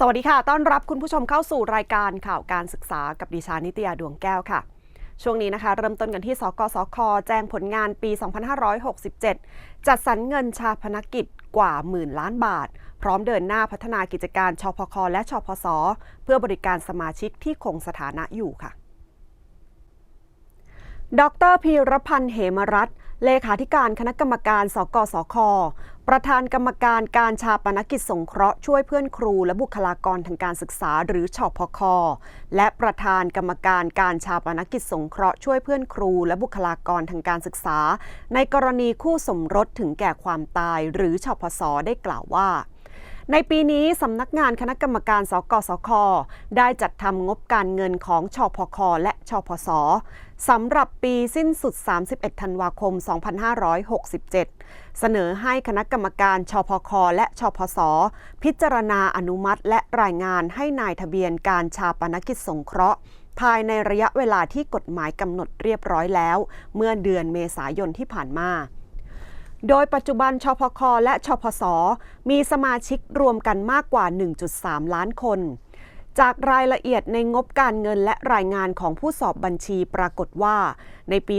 สวัสดีค่ะ ต้อนรับคุณผู้ชมเข้าสู่รายการข่าวการศึกษากับดิฉันนิตยาดวงแก้วค่ะ ช่วงนี้นะคะ เริ่มต้นกันที่ สกสค แจ้งผลงานปี 2567 จัดสรรเงินชาพนกกิจกว่าหมื่นล้านบาท พร้อมเดินหน้าพัฒนากิจการชพค และชพส เพื่อบริการสมาชิกที่คงสถานะอยู่ค่ะดรพีรพันธ์เหมรัต เลขาธิการคณะกรรมการ สกสค ประธานกรรมการการชาปนกิจสงเคราะห์ช่วยเพื่อนครูและบุคลากรทางการศึกษาหรือชพค และประธานกรรมการการชาปนกิจสงเคราะห์ช่วยเพื่อนครูและบุคลากรทางการศึกษา ในกรณีคู่สมรสถึงแก่ความตายหรือชพสได้กล่าวว่า ในปีนี้สำนักงานคณะกรรมการสกสค ได้จัดทำงบการเงินของชพค และชพสสำหรับปีสิ้นสุด 31 ธันวาคม 2567 เสนอให้คณะกรรมการชพค และชพส พิจารณาอนุมัติ และรายงานให้นายทะเบียนการชาปนกิจสงเคราะห์ ภายในระยะเวลาที่กฎหมายกำหนดเรียบร้อยแล้ว เมื่อเดือนเมษายนที่ผ่านมา โดยปัจจุบันชพค และชพส มีสมาชิกรวมกันมากกว่า 1.3 ล้านคน จากรายละเอียดในงบการเงินและรายงานของผู้สอบบัญชีปรากฏว่า ในปี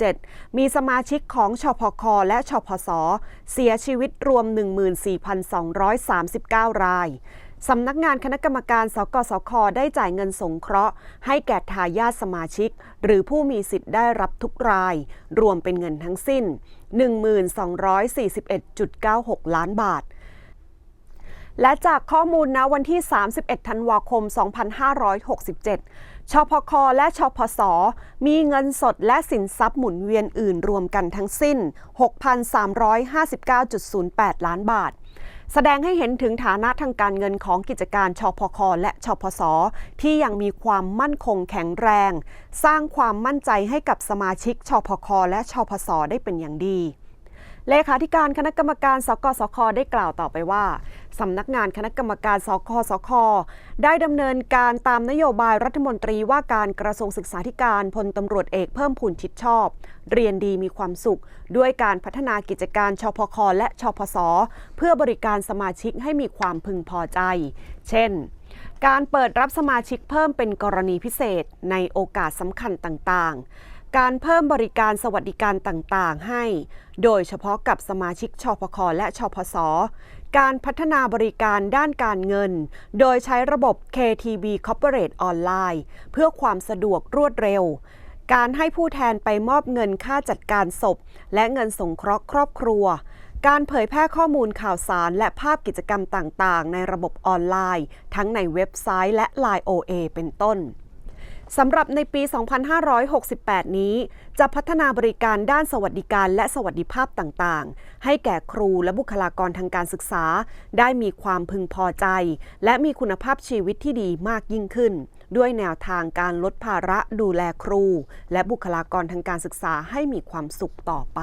2567 มีสมาชิกของชพค และชพส เสียชีวิตรวม 14,239 รายสำนักงานคณะกรรมการสกสคได้จ่ายเงินสงเคราะห์ ให้แก่ทายาทสมาชิก หรือผู้มีสิทธิ์ได้รับทุกราย รวมเป็นเงินทั้งสิ้น 1241.96 ล้านบาท และจากข้อมูลณวันที่ 31 ธันวาคม 2567 ชพค และชพส มีเงินสดและสินทรัพย์หมุนเวียนอื่นรวมกันทั้งสิ้น 6,359.08 ล้านบาท แสดงให้เห็นถึงฐานะทางการเงินของกิจการชพค และชพส ที่ยังมีความมั่นคงแข็งแรง สร้างความมั่นใจให้กับสมาชิกชพค และชพส ได้เป็นอย่างดี เลขาธิการคณะกรรมการสกสคได้กล่าวต่อไปว่าสำนักงานคณะกรรมการสกสค ได้ดำเนินการตามนโยบายรัฐมนตรีว่าการกระทรวงศึกษาธิการพลตำรวจเอกเพิ่มพูนชิดชอบ เรียนดีมีความสุข ด้วยการพัฒนากิจการชพค และชพส เพื่อบริการสมาชิกให้มีความพึงพอใจ เช่น การเปิดรับสมาชิกเพิ่มเป็นกรณีพิเศษในโอกาสสำคัญต่างๆ การเพิ่มบริการสวัสดิการต่างๆ ให้ โดยเฉพาะกับสมาชิกชพคและชพสการพัฒนาบริการด้านการเงิน โดยใช้ระบบ KTB Corporate ออนไลน์เพื่อความสะดวกรวดเร็ว การให้ผู้แทนไปมอบเงินค่าจัดการศพ และเงินสงเคราะห์ครอบครัว การเผยแพร่ข้อมูลข่าวสารและภาพกิจกรรมต่าง ๆ ในระบบออนไลน์ ทั้งในเว็บไซต์และ Line OA เป็นต้น สำหรับในปี 2568 นี้ จะพัฒนาบริการด้านสวัสดิการและสวัสดิภาพต่างๆ ให้แก่ครูและบุคลากรทางการศึกษา ได้มีความพึงพอใจ และมีคุณภาพชีวิตที่ดีมากยิ่งขึ้น ด้วยแนวทางการลดภาระดูแลครู และบุคลากรทางการศึกษาให้มีความสุขต่อไป